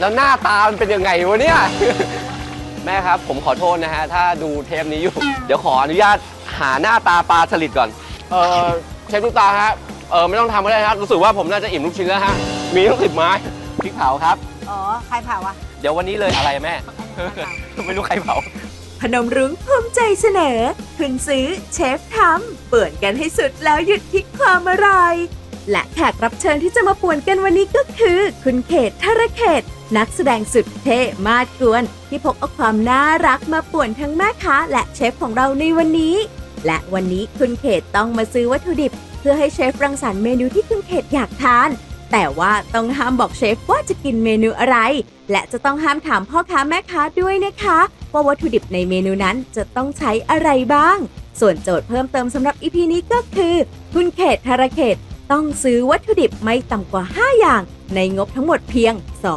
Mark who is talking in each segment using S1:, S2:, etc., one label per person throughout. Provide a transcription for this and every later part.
S1: แล้วหน้าตามันเป็นยังไงวะเนี่ย แม่ครับผมขอโทษนะฮะ ถ้าดูเทปนี้อยู่ เดี๋ยวขออนุญาตหาหน้าตาปลาสลิดก่อน เออเชฟลูกตาฮะ เออไม่ต้องทำก็ได้ครับ รู้สึกว่าผมน่าจะอิ่มลูกชิ้นแล้วฮะ มีลูกสิบไม้พริกเผาครับ
S2: อ๋อ ใครเผาวะ
S1: เดี๋ยววันนี้เลยอะไรแม่
S2: อันนี้ใครเผา
S1: ไม่รู้ใครเผา
S3: พนมรุ้งภูมิใจเสนอเพิ่งซื้อเชฟทำป่วนกันให้สุดแล้วหยุดที่ความอร่อย และแขกรับเชิญที่จะมาป่วนกันวันนี้ก็คือ คุณเขตธรเขต นักแสดงสุดเท่มาดกวน ที่พกเอาความน่ารักมาป่วนทั้งแม่ค้าและเชฟของเราในวันนี้ และวันนี้คุณเขตต้องมาซื้อวัตถุดิบ เพื่อให้เชฟรังสรรค์เมนูที่คุณเขตอยากทาน แต่ว่าต้องห้ามบอกเชฟว่าจะกินเมนูอะไร และจะต้องห้ามถามพ่อค้าแม่ค้าด้วยนะคะว่าวัตถุดิบในเมนูนั้นจะต้องใช้อะไรบ้าง ส่วนโจทย์เพิ่มเติมสำหรับอีพีนี้ก็คือ คุณเขตธารเขต ต้องซื้อวัตถุดิบไม่ต่ำกว่า 5 อย่าง ในงบทั้งหมดเพียง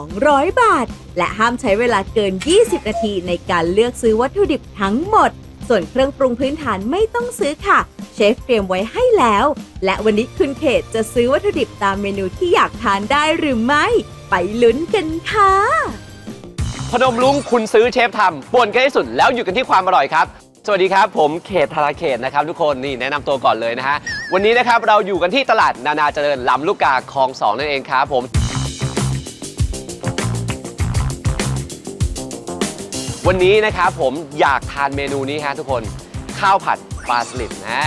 S3: 200 บาท และห้ามใช้เวลาเกิน 20 นาทีในการเลือกซื้อวัตถุดิบทั้งหมด ส่วนเครื่องปรุงพื้นฐานไม่ต้องซื้อค่ะ เชฟเตรียมไว้ให้แล้ว และวันนี้คุณเขตจะซื้อวัตถุดิบตามเมนูที่อยากทานได้หรือไม่ ไปลุ้นกันค่ะ
S1: พนมลุงคุณซื้อเชฟทำป่วนกันให้สุดแล้วอยู่กันที่ความอร่อยครับ สวัสดีครับ ผมเขตธาราเขตนะครับทุกคนนี่แนะนำตัวก่อนเลยนะฮะ วันนี้นะครับเราอยู่กันที่ตลาดนานาเจริญลำลูกกาคลองสองนั่นเองครับผม วันนี้นะครับผมอยากทานเมนูนี้ฮะทุกคนข้าวผัดปลาสลิดนะ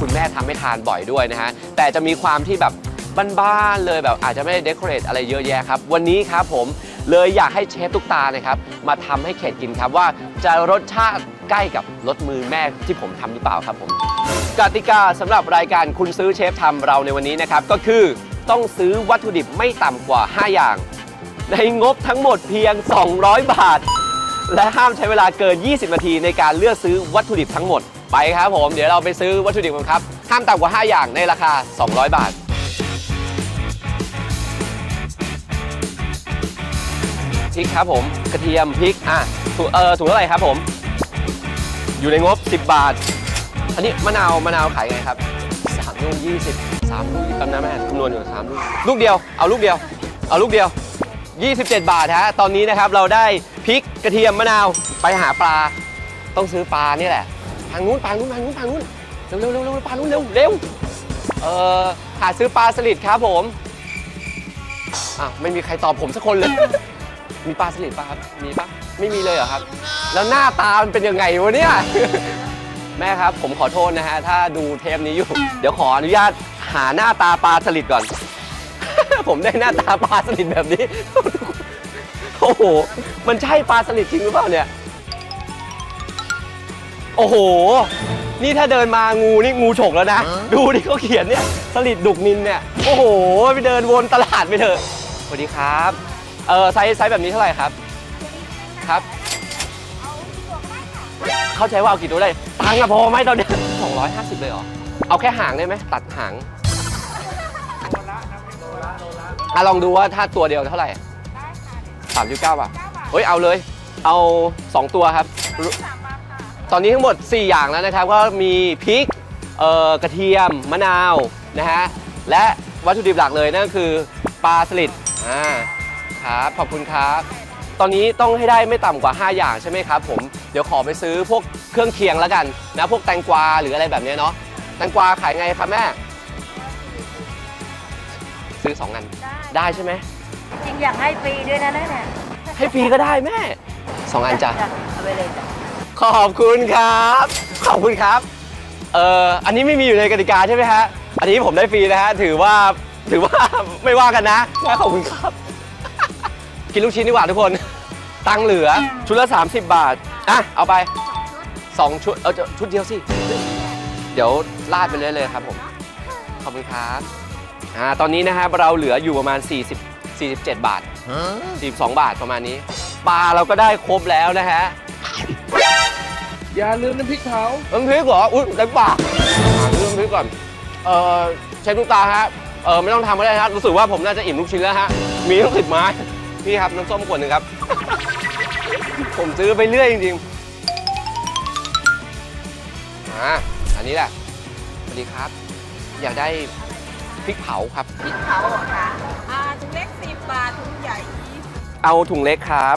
S1: คุณแม่ทำให้ทานบ่อยด้วยนะฮะ แต่จะมีความที่แบบบ้านๆเลยแบบอาจจะไม่ได้เดคอเรทอะไรเยอะแยะครับ วันนี้ครับผม เลยอยากให้เชฟตุกตาเนะครับมาทำให้เขตกินครับว่าจะรสชาติใกล้กับรสมือแม่ที่ผมทำหรือเปล่าครับผมกติกาสำหรับรายการคุณซื้อเชฟทำเราในวันนี้นะครับก็คือต้องซื้อวัตถุดิบไม่ต่ำกว่า 5 อย่าง ในงบทั้งหมดเพียง 200 บาท และห้ามใช้เวลาเกิน 20 นาทีในการเลือกซื้อวัตถุดิบทั้งหมดไปครับผม เดี๋ยวเราไปซื้อวัตถุดิบกันครับ ห้ามต่ำกว่า 5 อย่างในราคา 200 บาท พริกครับผมกระเทียมพริกอะถุงเออถุงเท่าไหร่ครับผม อยู่ในงบ 10 บาท อันนี้มะนาวมะนาวขายไงครับ3ลูก20 3ลูกตำน้ำแม่คำนวณอยู่3ลูกลูกเดียวเอาลูกเดียวเอาลูกเดียว 27 บาทฮะตอนนี้นะครับเราได้พริกกระเทียมมะนาวไปหาปลา ต้องซื้อปลานี่แหละทางนู้นปลานู้นทางนู้นทางนู้นเร็วเร็วเร็วเร็วปลานู้นเร็วเร็วเออหาซื้อปลาสลิดครับผมอะไม่มีใครตอบผมสักคนเลย มีปลาสลิดปะครับ มีปะไม่มีเลยเหรอครับ แล้วหน้าตามันเป็นยังไงวะเนี่ย แม่ครับผมขอโทษนะฮะ ถ้าดูเทปนี้อยู่ เดี๋ยวขออนุญาตหาหน้าตาปลาสลิดก่อน ผมได้หน้าตาปลาสลิดแบบนี้ โอ้โห มันใช่ปลาสลิดจริงหรือเปล่าเนี่ย โอ้โห นี่ถ้าเดินมางูนี่งูฉกแล้วนะ ดูที่เขาเขียนเนี่ย สลิดดุกนินเนี่ย โอ้โห ไปเดินวนตลาดไปเถอะ สวัสดีครับ เออไซส์ไซส์แบบนี้เท่าไหร่ครับ ครับ เข้าใจว่าเอากี่ตัวได้ ตังค์อะพอไหมตอนเนี้250 เลยเหรอ เอาแค่หางได้ไหม ตัดหางอะลองดูว่าถ้าตัวเดียวเท่าไหร่สามจุดเก้าบาทเฮ้ย เอาเลย เอา 2 ตัวครับ ตอนนี้ทั้งหมด 4 อย่างแล้วนะครับ ก็มีพริก เอ่อกระเทียม มะนาว นะฮะ และวัตถุดิบหลักเลยนั่นก็คือปลาสลิด อ่า ครับขอบคุณครับ ตอนนี้ต้องให้ได้ไม่ต่ำกว่า 5 อย่างใช่ไหมครับผมเดี๋ยวขอไปซื้อพวกเครื่องเคียงแล้วกันนะพวกแตงกวาหรืออะไรแบบเนี้ยเนาะแตงกวาขายไงครับแม่ ซื้อสองอันได้ใช่ไหม
S2: จริงอยากให้ฟรีด้วยนะเนี่ย
S1: ให้ฟรีก็ได้แม่สองอันจ้ะ
S2: เอาไปเลยจ้ะ
S1: ขอบคุณครับ ขอบคุณครับเอ่ออันนี้ไม่มีอยู่ในกติกาใช่ไหมฮะอันนี้ผมได้ฟรีนะฮะถือว่าถือว่าไม่ว่ากันนะขอบคุณครับ กินลูกชิ้นดีกว่าทุกคน ตังค์เหลือชุดละ 30 บาท อะ เอาไป 2 ชุด เอาชุดเดียวสิ เดี๋ยวลาดไปเลยเลยครับผม ขอบคุณครับอ่าตอนนี้นะครับเราเหลืออยู่ประมาณ 40 47 บาท 42 บาทประมาณนี้ ปลาเราก็ได้ครบแล้วนะฮะ
S4: อย่าลืมน้ำพริกเผา
S1: น้ำพริกเหรอ อุ้ยได้ปากหาซื้อน้ำพริกก่อน เออเชฟลูกตาฮะ เออไม่ต้องทำก็ได้ฮะ รู้สึกว่าผมน่าจะอิ่มลูกชิ้นแล้วฮะ มีลูกสิบไม้ พี่ครับน้ำส้มขวดหนึ่งครับ ผมซื้อไปเรื่อยจริงๆอ่าอันนี้แหละสวัสดีครับ อยากได้พริกเผาครับ
S2: พริกเผาเหรอคะอ่าถุงเล็ก
S1: เอาถุงเล็กครับ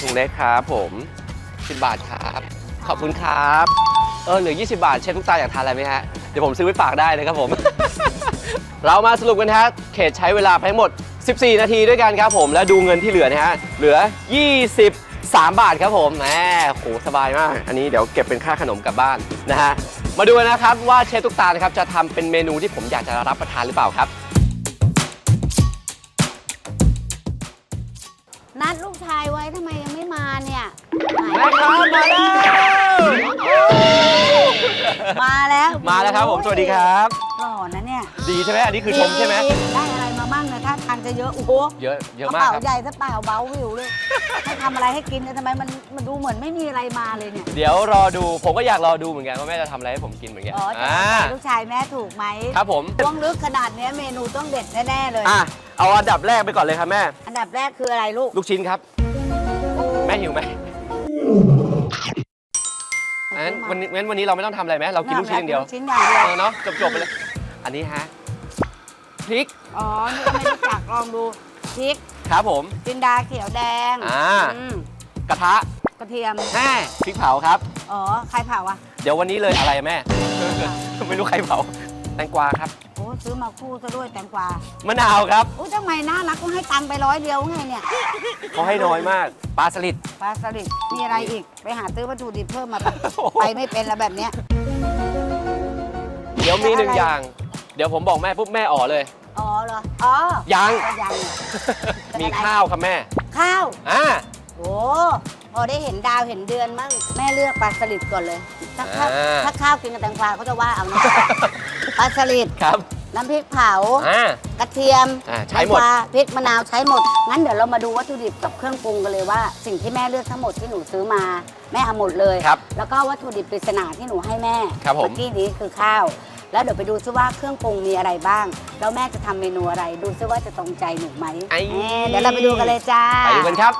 S1: ถุงเล็กครับผม10บาทครับ ขอบคุณครับ เออเหลือ 20 บาท เชฟทุกตาอยากทานอะไรไหมฮะ เดี๋ยวผมซื้อไปฝากได้นะครับผม เรามาสรุปกันนะฮะ เขตใช้เวลาไปทั้งหมด 14 นาทีด้วยกันครับผมแล้วดูเงินที่เหลือนะฮะเหลือ 23 บาทครับผมแหมโหสบายมาก อันนี้เดี๋ยวเก็บเป็นค่าขนมกลับบ้านนะฮะมาดูกันนะครับว่าเชฟทุกตานะครับจะทำเป็นเมนูที่ผมอยากจะรับประทานหรือเปล่าครับ
S2: นัดลูกชายไว้ทำไมยังไม่มาเนี่ย
S1: แม่ครับมาแล้ว
S2: มาแล้ว
S1: มาแล้วครับผมสวัสดีครับ
S2: หล่อนะ เนี่ย
S1: ดีใช่ไหมอันนี้คือชมใช่ไหม
S2: ได้อะไรมาบ้างนะถ้าทางจะเยอะโอ้โห
S1: เยอะเยอะ
S2: กระ
S1: มาก
S2: เป๋า
S1: ครับ
S2: ใหญ่ซะเปล่าเบาวิวเลยให้ทำอะไรให้กินเนี่ยทำไมมันมันดูเหมือนไม่มีอะไรมาเลยเนี่ย
S1: เดี๋ยวรอดูผมก็อยากรอดูเหมือนกันว่าแม่จะทำอะไรให้ผมกินเหมือนกัน
S2: อ๋อจะ
S1: อ่า
S2: เอาใจลูกชายแม่ถูกไหม
S1: ครับผม
S2: ล่วงลึกขนาดเนี้ยเมนูต้องเด็ดแน่ๆเลย
S1: อะเอาอันดับแรกไปก่อนเลยครับแม่
S2: อันดับแรกคืออะไรลูก
S1: ลูกชิ้นครับ แม่หิวไหมงั้นวันนี้งั้นวันนี้เราไม่ต้องทำอะไรไหมเรากินลูกชิ้นอย่างเดียว
S2: ลูกชิ้นอย่างเดียว
S1: เออเนาะจบจบๆไปเลย อันนี้ฮะพริก
S2: อ๋อนี่ก็ไม่รู้จักลองดูพริก
S1: ครับผม
S2: จินดาเขียวแดง
S1: อ่า
S2: อืม
S1: กระทะ
S2: กระเทียม
S1: แม่พริกเผาครับ
S2: อ๋อ ใครเผาอะ
S1: เดี๋ยววันนี้เลยอะไรแม่ ไม่รู้ใครเผาแตงกวาครับ
S2: โอ้ซื้อมาคู่ซะด้วยแตงกวามะ
S1: นาวครับ
S2: อุ้ยทำไมน่ารักก็ให้ตังค์ไปร้อยเดียวไงเนี่ย
S1: เขาให้น้อยมากปลาสลิด
S2: ปลาสลิดมีอะไรอีก ไปหาซื้อวัตถุดิบเพิ่มมาปะ
S1: โอ้โห
S2: ไปไม่เป็นแล้วแบบเนี้ย
S1: เดี๋ยวมีหนึ่ง
S2: อะไร
S1: อย่าง เดี๋ยวผมบอกแม่ปุ๊บแม่อ๋อเลย
S2: อ๋อเหรอ อ๋อ
S1: ยัง
S2: ก็ยัง
S1: มีข้าวครับแม่
S2: ข้าว
S1: อ่า
S2: โอ้พอได้เห็นดาวเห็นเดือนมั่งแม่เลือกปลาสลิดก่อนเลย ถ้าข้าว
S1: อ่า
S2: ถ้าข้าวกินกับแตงกวาเขาจะว่าเอานะ ปลาสลิด
S1: ครับ
S2: น้ำพริกเผา
S1: อ่า
S2: กระเทียม
S1: อ่าใช้หมด
S2: แตงกวาพริกมะนาวใช้หมด งั้นเดี๋ยวเรามาดูวัตถุดิบกับเครื่องปรุงกันเลยว่า สิ่งที่แม่เลือกทั้งหมดที่หนูซื้อมาแม่เอาหมดเลย
S1: ครับ
S2: แล้วก็วัตถุดิบปริศนาที่หนูให้แม่
S1: ครับผม
S2: เมื่อกี้นี้คือข้าว แล้วเดี๋ยวไปดูซิว่าเครื่องปรุงมีอะไรบ้าง แล้วแม่จะทำเมนูอะไร ดูซิว่าจะตรงใจหนูไหม
S1: ไอ้
S2: แหมเดี๋ยวเราไปดูกันเลยจ้า
S1: ไปดูกันครับ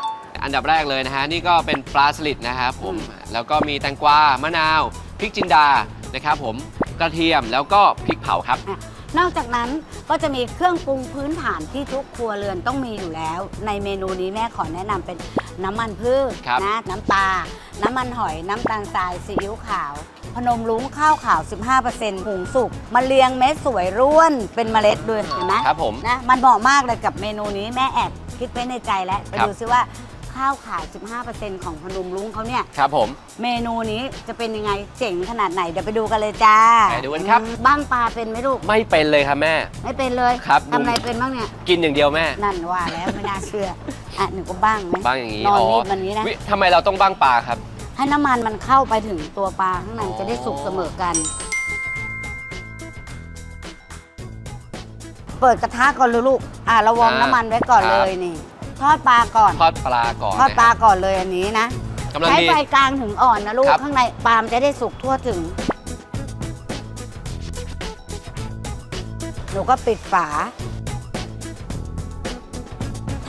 S1: อันดับแรกเลยนะฮะ นี่ก็เป็นปลาสลิดนะครับผม แล้วก็มีแตงกวามะนาวพริกจินดานะครับผมกระเทียมแล้วก็พริกเผาครับ
S2: นอกจากนั้นก็จะมีเครื่องปรุงพื้นฐานที่ทุกครัวเรือนต้องมีอยู่แล้ว ในเมนูนี้แม่ขอแนะนำเป็นน้ำมันพืช
S1: ครับ
S2: นะน้ำปลาน้ำมันหอยน้ำตาลทรายซีอิ๊วขาว พนมรุ้งข้าวขาว 15%หุงสุกมะเรียงเม็ดสวยร่วน เป็นเมล็ดด้วยเห็นไหม
S1: ครับผม
S2: นะมันเหมาะมากเลยกับเมนูนี้แม่แอบคิดไว้ในใจแล้วไป
S1: ครับ
S2: ดูซิว่าข้าวขาว 15%ของพนมรุ้งเขาเนี่ย
S1: ครับผม
S2: เมนูนี้จะเป็นยังไง เจ๋งขนาดไหน เดี๋ยวไปดูกันเลยจ้า
S1: ไปดูกันครับ
S2: อืมบ้างปลาเป็นไหมลูก
S1: ไม่เป็นเลยครับแม่
S2: ไม่เป็นเลย
S1: ครับ
S2: ทำอะไรเป็นบ้างเนี่ย
S1: กินอย่างเดียวแม่
S2: นั่นว่าแล้วไม่น่าเชื่อ อะหนูก็บ้างไหม
S1: บ้างอย่างนี้
S2: นอนรีบมันนี้นะ
S1: วิทำไมเราต้องบ้างปลาครับ
S2: ให้น้ำมันมันเข้าไปถึงตัวปลาข้างใน
S1: อ๋อ
S2: จะได้สุกเสมอกัน เปิดกระทะก่อนเลยลูก อะเราวอร์มน้ำมันไว้ก่อนเลยนี่ ทอดปลาก่อน
S1: ทอดปลาก่อน
S2: ทอดปลา
S1: นะ
S2: ก่อนเลยอันนี้นะ
S1: กำลัง
S2: ใช้
S1: ดี
S2: ไฟกลางถึงอ่อนนะลูก
S1: ครับ
S2: ข้างในปลามนจะได้สุกทั่วถึง หนูก็ปิดฝา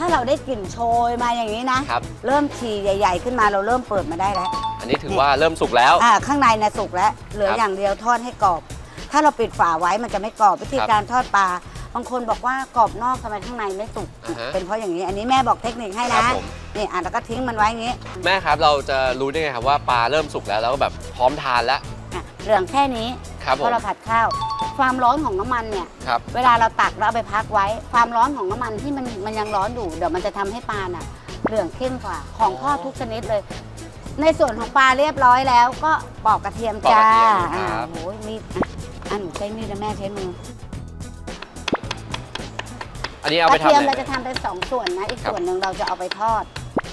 S2: ถ้าเราได้กลิ่นโชยมาอย่างนี้นะ
S1: ครับ
S2: เริ่มฉี่ใหญ่ ๆ ขึ้นมาเราเริ่มเปิดมาได้แล้ว
S1: อันนี้ถือว่าเริ่มสุกแล้ว
S2: อ่าข้างในนะสุกแล้วเหลือ
S1: ครับ
S2: อย่างเดียวทอดให้กรอบ ถ้าเราปิดฝาไว้มันจะไม่กรอบวิธี
S1: ครับ
S2: การทอดปลาบางคนบอกว่ากรอบนอกทำไมข้างในไม่สุก
S1: อ่าฮะ
S2: เป็นเพราะอย่างนี้ อันนี้แม่บอกเทคนิคให้
S1: ครั
S2: นะ
S1: บผม
S2: นี่อะแล้วก็ทิ้งมันไว้อย่างนี้
S1: แม่ครับเราจะรู้ได้ไงครับว่าปลาเริ่มสุกแล้วแล้วก็แบบพร้อมทานแล้ว
S2: อะเหลืองแค่นี้
S1: ครับ
S2: เพ
S1: ผม
S2: ราะเราผัดข้าว ความร้อนของน้ำมันเนี่ย
S1: ครับ
S2: เวลาเราตักแล้วเอาไปพักไว้ ความร้อนของน้ำมันที่มันมันยังร้อนอยู่เดี๋ยวมันจะทำให้ปลาน่ะเหลืองเข้มกว่าของทอดทุกชนิดเลย ในส่วนของปลาเรียบร้อยแล้ว ก็ปอกกระเทียม
S1: ปอก
S2: จ้าก
S1: ระเทียม
S2: อ่า
S1: ครับ
S2: โอ้ยมีดอะอะหนูใช้มีดแล้วแม่ใช้มือ
S1: อันนี้เอา
S2: ก
S1: ไป
S2: ระ
S1: ทำ
S2: เทียม
S1: อะไร
S2: เราจะทำเป็นสองส่วนนะ อีก
S1: ครับ
S2: ส่วนหนึ่งเราจะเอาไปทอด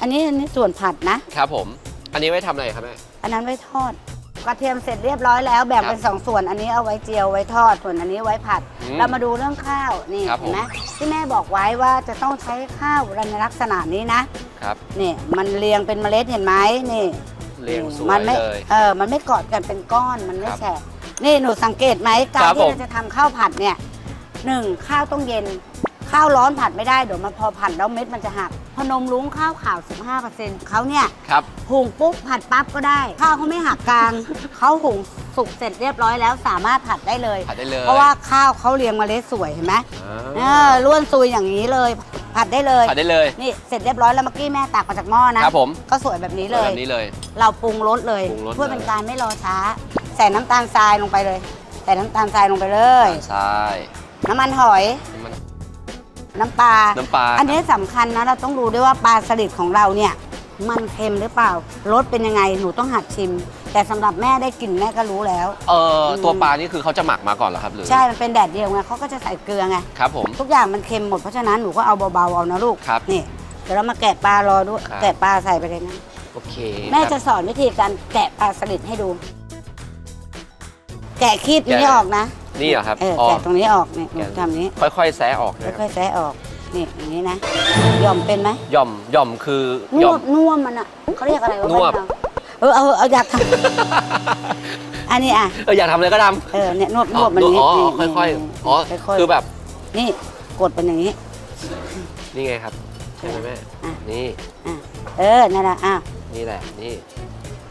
S2: อันนี้อันนี้ส่วนผัดนะ
S1: ครับผม อันนี้ไว้ทำอะไรครับแม่
S2: อันนั้นไว้ทอด กระเทียมเสร็จเรียบร้อยแล้วแบ่ง
S1: ครับ
S2: เป็นสองส่วนอันนี้เอาไว้เจียวไว้ทอดส่วนอันนี้ไว้ผัด
S1: อืม
S2: เรามาดูเรื่องข้าวนี่
S1: ครับ
S2: เห็นไหมที่แม่บอกไว้ว่าจะต้องใช้ข้าวในลักษณะนี้นะ
S1: ครับ
S2: นี่มันเรียงเป็นเมล็ดเห็นไหมนี่
S1: เรียงสว
S2: มั
S1: ย
S2: ไม่
S1: เลย
S2: เออ มันไม่เกาะกันเป็นก้อน มันไม่
S1: ครับ
S2: แฉะนี่หนูสังเกตไหม การ
S1: ครับ
S2: ที่
S1: ผม
S2: เราจะทำข้าวผัดเนี่ยหนึ่งข้าวต้องเย็น ข้าวร้อนผัดไม่ได้เดี๋ยวมันพอผัดแล้วเม็ดมันจะหัก พนมรุ้งข้าวขาว 15%เขาเนี่ย
S1: ครับ
S2: หุงปุ๊บผัดปั๊บก็ได้ ข้าวเขาไม่หักกลาง เขาหุงสุกเสร็จเรียบร้อยแล้วสามารถผัดได้เลย
S1: ผัดได้เลย
S2: เพราะว่าข้าวเขาเรียงเมล็ดสวยเห็นไหม
S1: อ่า
S2: เออล้วนซุยอย่างนี้เลย ผัดได้เลย
S1: ผัดได้เลย
S2: นี่เสร็จเรียบร้อยแล้วเมื่อกี้แม่ตักมาจากหม้อนะครับ
S1: ผม
S2: ก็สวยแบบนี้เลย
S1: แบบนี้เลย
S2: เราปรุงรสเลย
S1: ปรุงรส
S2: เพื่อเป็นการไม่รอช้า ใส่น้ำตาลทรายลงไปเลย ใส่น้ำตาลทรายลงไปเลย
S1: ใช่
S2: น้ำมันหอย
S1: มัน
S2: น้ำปลา
S1: น้ำปลา
S2: อันนี้สำคัญนะเราต้องดูด้วยว่าปลาสลิดของเราเนี่ย มันเค็มหรือเปล่ารสเป็นยังไงหนูต้องหัดชิม แต่สำหรับแม่ได้กลิ่นแม่ก็รู้แล้ว
S1: เออตัวปลานี่คือเขาจะหมักมาก่อนเหรอครับหรือ
S2: ใช่มันเป็นแดดเดียวไงเขาก็จะใส่เกลือไง
S1: ครับผม
S2: ทุกอย่างมันเค็มหมดเพราะฉะนั้นหนูก็เอาเบาๆเอานะลูก
S1: ครับ
S2: นี่เดี๋ยวเรามาแกะปลารอด้วย
S1: ครับ
S2: แกะปลาใส่ไปเลยนะ
S1: โอเค
S2: แม่
S1: ครับ
S2: จะสอนวิธีการแกะปลาสลิดให้ดู แกะคีบนี้
S1: แกะ
S2: ออกนะ
S1: นี่เหรอครับ
S2: เออ
S1: อ๋อ
S2: แกะตรงนี้ออกเนี่ยหนู
S1: แกะ
S2: ทำนี้
S1: ค่อยๆแซะออกนะค
S2: ค่
S1: รับ
S2: อยๆแซะออก นี่อย่างนี้นะหย่อมเป็นไหม
S1: หย่อมหย่อมคือนหย่
S2: ว
S1: อม
S2: บนวบมันอะเขาเรียกอะไรวะ
S1: นวบ
S2: บ้าเราเออเอาเอาอยากทำ อันนี้อะ
S1: เอออยากทำอะไรก็ท
S2: เออเนี่ยนวบำนวบมัน
S1: อ๋อ
S2: นี้
S1: อ๋อ
S2: นี่
S1: ค่อย
S2: นี่
S1: ๆอ๋อ
S2: ค่อยๆ
S1: คือแบบ
S2: นี่กดเป็นอย่างนี้
S1: นี่ไงครับใช่ไหมแม่
S2: อะ
S1: นี่
S2: อะเออนั่นแหละอะ
S1: นี่แหละนี่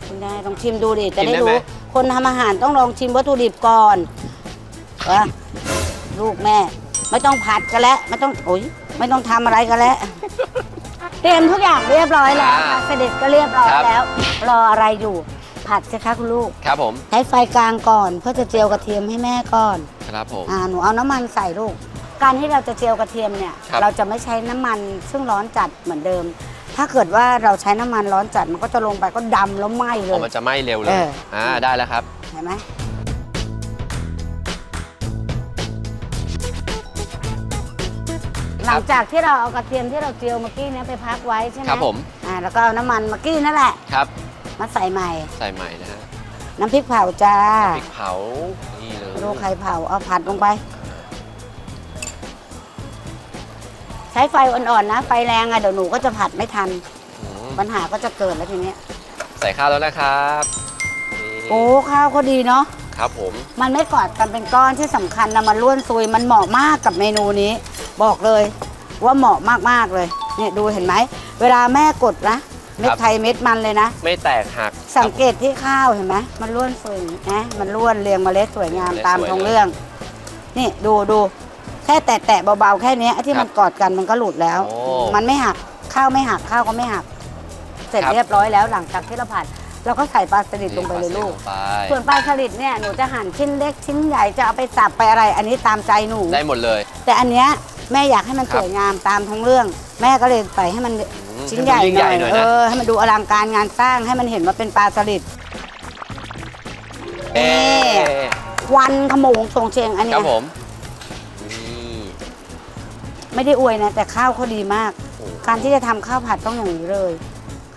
S2: ชิมได้ลองชิมดูดิจะ
S1: ชิม
S2: ได้
S1: ได้ไหม
S2: รู้คนทำอาหารต้องลองชิมวัตถุดิบก่อน ว่าลูกแม่ ไม่ต้องผัดกันแล้วไม่ต้องโอ้ยไม่ต้องทำอะไรกันแล้วเตรียมทุกอย่างเรียบร้อยแล้วค่ะเสด็จก็เรียบร้อยแล้ว รออะไรอยู่ ผัดสิคะคุณลูก
S1: ครับผม
S2: ใช้ไฟกลางก่อนเพื่อจะเจียวกระเทียมให้แม่ก่อน
S1: ครับผม
S2: อ่าหนูเอาน้ำมันใส่ลูก การที่เราจะเจียวกระเทียมเนี่ย
S1: ครับ
S2: เราจะไม่ใช้น้ำมันซึ่งร้อนจัดเหมือนเดิม ถ้าเกิดว่าเราใช้น้ำมันร้อนจัดมันก็จะลงไปก็ดำแล้วไหม้เล
S1: อ๋อยมันจะไหม้เร็วเล
S2: เอย ออ่
S1: อ่าได้แล้วครับ
S2: เห็นไหม หลังจากที่เราเอากระเทียมที่เราเจียวเมื่อกี้เนี้ไปพักไว้ใช่ไหม
S1: ครับผม
S2: อ่าแล้วก็เอาน้ำมันเมื่อกี้นั่นแหละ
S1: ครับ
S2: มาใส่ใหม่
S1: ใส่ใหม่นะฮะ
S2: น้ำพริกเผาจ้า
S1: พริกเผานี่เลย
S2: ดูไข่เผาเอาผัดลงไป ใช้ไฟอ่อนๆนะ ไฟแรงอะเดี๋ยวหนูก็จะผัดไม่ทัน
S1: อืม
S2: ปัญหาก็จะเกิดแล้วทีเนี้ย
S1: ใส่ข้าวแล้วนะครับนี่
S2: โอ้ข้าวก็ดีเนาะ
S1: ครับผม
S2: มันไม่กอดกันเป็นก้อนที่สำคัญนะมันล้วนซุยมันเหมาะมากกับเมนูนี้ บอกเลยว่าเหมาะมากๆเลยเนี่ยดูเห็นไหม เวลาแม่กดนะเม็ดไทยเม็ดมันเลยนะ
S1: ไม่แตกหัก
S2: สังเกตที่ข้าวเห็นไหมมันล้วนซุยนะมันล้วนเรียงเมล็ดสวยงาม
S1: เมล็ด
S2: ตาม
S1: สวย
S2: ทอง
S1: เลย
S2: เรื่อง นี่ดูดูแค่แตะแตะๆเบาๆแค่เนี้ยที่
S1: ครับ
S2: มันกอดกันมันก็หลุดแล้ว
S1: โอ้
S2: มันไม่หักข้าวไม่หักข้าวก็ไม่หัก เสร็จ
S1: ครับ
S2: เรียบร้อยแล้วหลังจากที่เราผัดเราก็ใส่ปลาสลิดลงไปเลยลูก
S1: นี่ปาส
S2: ส่วนปลาสลิดเนี่ยหนูจะหั่นชิ้นเล็กชิ้นใหญ่จะเอาไปสับไปอะไร อันนี้ตามใจหนู
S1: ได้หมดเลย
S2: แต่อันเนี้ย แม่อยากให้มัน
S1: ครับ
S2: สวยงามตามทั้งเรื่อง แม่ก็เลยใส่ให้มัน
S1: อืม
S2: ชิ้นใหญ่
S1: ให้มันยิ่ง
S2: ห
S1: ใหญ่
S2: น่อย
S1: หน่อย
S2: เอ
S1: นะ
S2: อให้มันดูอลังการงานสร้างให้มันเห็นว่าเป็นปลาสลิด
S1: เอ๊ะ
S2: วันขโมงทรงเชียงอัน
S1: ค
S2: เนี้
S1: รั
S2: ย
S1: บผมนี่
S2: ไม่ได้อวยนะแต่ข้าวเขาดีมาก
S1: โอ้
S2: การที่จะทำข้าวผัดต้องอย่างนี้เลย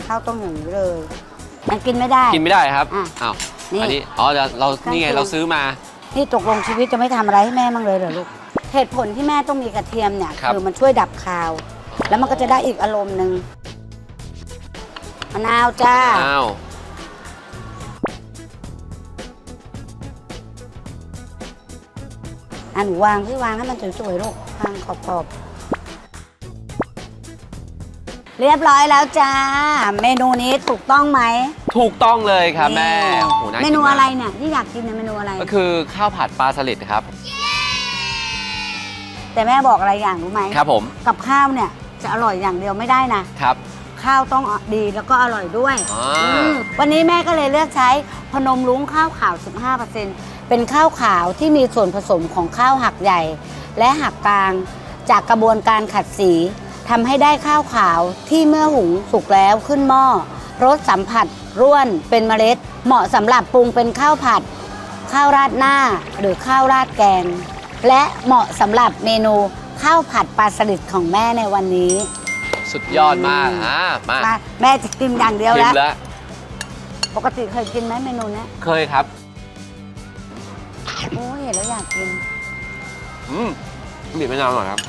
S2: ข้าวต้องอย่างนี้เลย มันกินไม่ได้
S1: กินไม่ได้ครับ
S2: อะ
S1: อ้าว
S2: นี่
S1: อันนี้อ๋อเดี๋ยวเรานี่ไง
S2: ข้างตัว
S1: เราซื้อมา
S2: นี่ตกลงชีวิตจะไม่ทำอะไรให้แม่บ้างเลยเหรอลูก เหตุผลที่แม่ต้องมีกระเทียมเนี่ย
S1: ครับ
S2: คือมันช่วยดับคาว แล้วมันก็จะได้อีกอารมณ์หนึ่งมะนาวจ้า
S1: อ้าว
S2: อะหนูวางที่วางให้มันสวยๆลูกวางขอบๆเรียบร้อยแล้วจ้า เมนูนี้ถูกต้องไหม
S1: ถูกต้องเลยครับแม่
S2: นี่
S1: โอ้โหน่ากิ
S2: เม
S1: น
S2: นู
S1: มาก
S2: อะไรเนี่ยที่อยากกินเนี่ยเมนูอะไร
S1: ก็คือข้าวผัดปลาสลิดครับ
S2: แต่แม่บอกอะไรอย่างรู้ไหม
S1: ครับผม
S2: กับข้าวเนี่ยจะอร่อยอย่างเดียวไม่ได้นะ
S1: ครับ
S2: ข้าวต้องดีแล้วก็อร่อยด้วย
S1: อ่า
S2: อืมวันนี้แม่ก็เลยเลือกใช้พนมรุ้งข้าวขาว 15%เป็นข้าวขาวที่มีส่วนผสมของข้าวหักใหญ่ และหักกลาง จากกระบวนการขัดสีทำให้ได้ข้าวขาวที่เมื่อหุงสุกแล้วขึ้นหม้อรสสัมผัสร่วนเป็นเมล็ด เหมาะสำหรับปรุงเป็นข้าวผัด ข้าวราดหน้าหรือข้าวราดแกง และเหมาะสำหรับเมนูข้าวผัดปลาสลิดของแม่ในวันนี้
S1: สุดยอดมากอ่ามา
S2: มาแม่จะกินอย่างเดียว
S1: ชิ
S2: แล้
S1: ม
S2: ว
S1: แล้ว
S2: ปกติเคยกินไหมเมนูเนี้ย
S1: เคยครับ
S2: โอ้ยเห็นแล้วอยากกิน
S1: อืมบีบมะนาวหน่อยครับ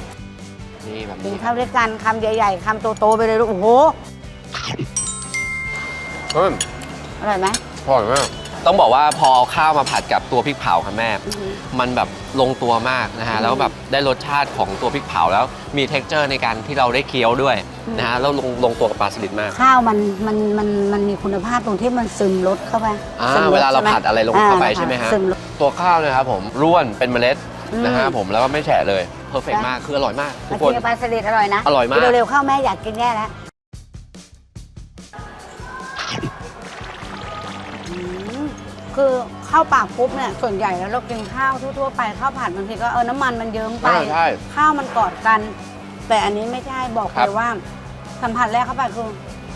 S1: นี่แบบ
S2: กิน
S1: นี้
S2: ข้าวด้วยกันคำใหญ่ ๆคำโต ๆ ไปเลยลูกโอ้โห
S1: เฮ้ย
S2: อร่อยไหม
S1: อร่อยมาก ต้องบอกว่าพอเอาข้าวมาผัดกับตัวพริกเผาครับแม่
S2: อื้อหือ
S1: มันแบบลงตัวมากนะฮะ
S2: อืม
S1: แล้วแบบได้รสชาติของตัวพริกเผาแล้วมีเท็กเจอร์ในการที่เราได้เคี้ยวด้วย
S2: อืม
S1: นะฮะ แล้วลงลงตัวกับปลาสลิดมาก
S2: ข้าวมันมันมันมันมีคุณภาพตรงที่มันซึมรสเข้าไป
S1: อ่า
S2: ซึมรส
S1: เวลาเรา
S2: ใช่หม
S1: ผัดอะไรลงเข้าไป
S2: อ่
S1: ใช่ไหมฮะ
S2: ซึมรส
S1: ตัวข้าวเนะครับผมร่วนเป็นเมล็ด
S2: อืม
S1: นะฮะผมแล้วก็ไม่แฉะเลยเพอร์เฟกมากคืออร่อยมากทุ
S2: มาก
S1: ค
S2: กิ
S1: น
S2: นกับปลาสลิดอร่อยนะ
S1: อร่อยมาก
S2: กินเร็วๆเข้าแม่อยากกินแย่แล้ว คือข้าวปากปุ๊บเนี่ยส่วนใหญ่แล้วเรากินข้าวทั่วๆไปข้าวผัดบางทีก็เออน้ำมันมันเยิ้มไป
S1: อ่าใช่
S2: ข้าวมันกอดกัน แต่อันนี้ไม่ใช่บอก
S1: ครั
S2: เลย
S1: บ
S2: ว่า สัมผัสแรกเข้าไปคือ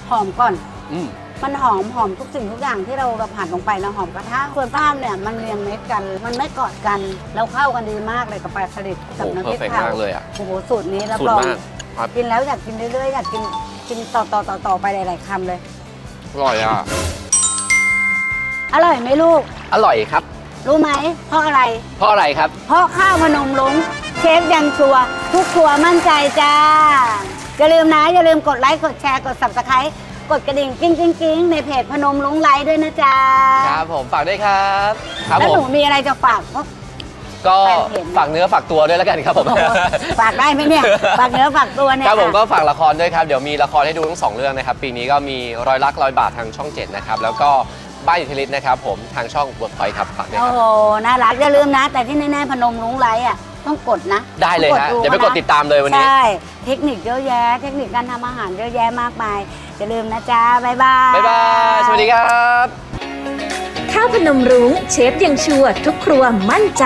S2: หอมก่อน
S1: อืม
S2: มันหอมหอมทุกสิ่งทุกอย่างที่เราเราผัดลงไปนะหอมกระทะส่วนป้ามเนี่ยมันเรียงเม็ดกัน มันไม่กอดกันแล้วเข้ากันดีมากเลยกับปลาสลิด
S1: โอ้
S2: กับ
S1: โห
S2: น้ำ
S1: เพ
S2: พ
S1: อ
S2: ริ
S1: ร์
S2: ก
S1: เฟก
S2: เผามา
S1: กเลยอะ
S2: โอ้โหสูตรนี้รับ
S1: สุด
S2: รอง
S1: มากครับ
S2: กินแล้วอยากกินเรื่อยๆอยากกินกินต่อต่อต่อต่อไปหลายๆคำเลย
S1: อร่อยอะ
S2: อร่อยไหมลูก
S1: อร่อยครับ
S2: รู้ไหมเพราะอะไร
S1: เพราะอะไรครับ
S2: เพราะข้าวพนมลุงเชฟยังชัวร์ทุกครัวมั่นใจจ้า อย่าลืมนะ อย่าลืมกดไลค์ กดแชร์ กด subscribe กดกระดิ่งกิ้งกิ้งกิ้งในเพจพนมลุงไลค์ด้วยนะจ๊ะ
S1: ครับผมฝากด้วยครับ ครับ
S2: แล้ว
S1: ผ
S2: หนู
S1: ม
S2: มีอะไรจะฝากพวก
S1: ก็
S2: แฟนเพจ
S1: ฝากเนื้อฝากตัวด้วยแล้วกันครับผม
S2: ฝากได้ไหมเนี่ย ฝากเนื้อฝากตัวเนี่ย
S1: ครับผม
S2: อะ
S1: ก็ฝากละครด้วยครับ เดี๋ยวมีละครให้ดูทั้งสองเรื่องนะครับ ปีนี้ก็มีรอยรักรอยบาททางช่อง 7 นะครับ แล้วก็ บ้านอิทธิฤทธิ์นะครับผมทางช่องเวิร์กพอยครับฝากด้วย
S2: โอ้
S1: ครับ
S2: โหน่ารักอย่าลืมนะ แต่ที่แน่ๆพนมลุงไลค์อะต้องกดนะ
S1: ได้เลย
S2: ต้อง
S1: ฮะ
S2: ดู
S1: เดี๋ยวไปกด
S2: นะ
S1: ติดตามเลยวันนี้
S2: ใช่เทคนิคเยอะแยะ เทคนิคการทำอาหารเยอะแยะมากมายอย่าลืมนะจ๊ะบ๊ายบาย
S1: บ๊ายบาย สวัสดีครับ
S3: ข้าวพนมรุ้งเชฟยังชัวร์ทุกครัวมั่นใจ